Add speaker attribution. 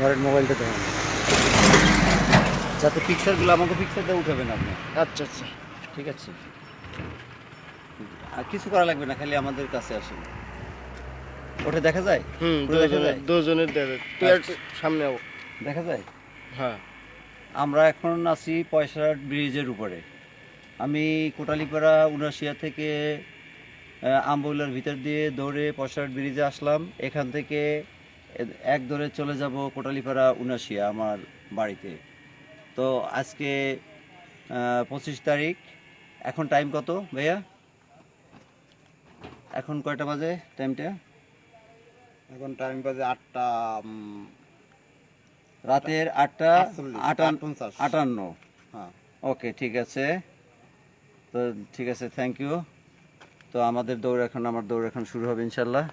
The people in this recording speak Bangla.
Speaker 1: ধরেন মোবাইলটা ধরেন যাতে পিকচারগুলো আমাকে পিকচারটা উঠাবেন আপনি।
Speaker 2: আচ্ছা আচ্ছা।
Speaker 1: ঠিক আছে? আর কিছু করা লাগবে না খালি আমাদের কাছে আসুন। ওটা দেখা যায়?
Speaker 2: হুম
Speaker 1: দেখা
Speaker 2: দুজনের
Speaker 1: যায়?
Speaker 2: দুজনের দেবে তুই সামনে।
Speaker 1: দেখা যায়?
Speaker 2: হ্যাঁ।
Speaker 1: আমরা এখন আছি পয়সার ব্রিজের উপরে। আমি কোটালীপাড়া উনাশিয়া থেকে আম্বুলার ভিতর দিয়ে দৌড়ে পয়সার ব্রিজে আসলাম। এখান থেকে এক দৌড়ে চলে যাব কোটালিপাড়া উনাশিয়া আমার বাড়িতে। তো আজকে পঁচিশ তারিখ। এখন টাইম কত ভাইয়া? এখন কয়টা বাজে টাইমটা
Speaker 3: এখন টাইম বাজে আটটা
Speaker 1: রাতের আটটা। আটান্ন।
Speaker 3: হ্যাঁ।
Speaker 1: ওকে ঠিক আছে। তো ঠিক আছে থ্যাংক ইউ তো আমাদের দৌড় এখন আমার দৌড় এখন শুরু হবে ইনশাল্লাহ।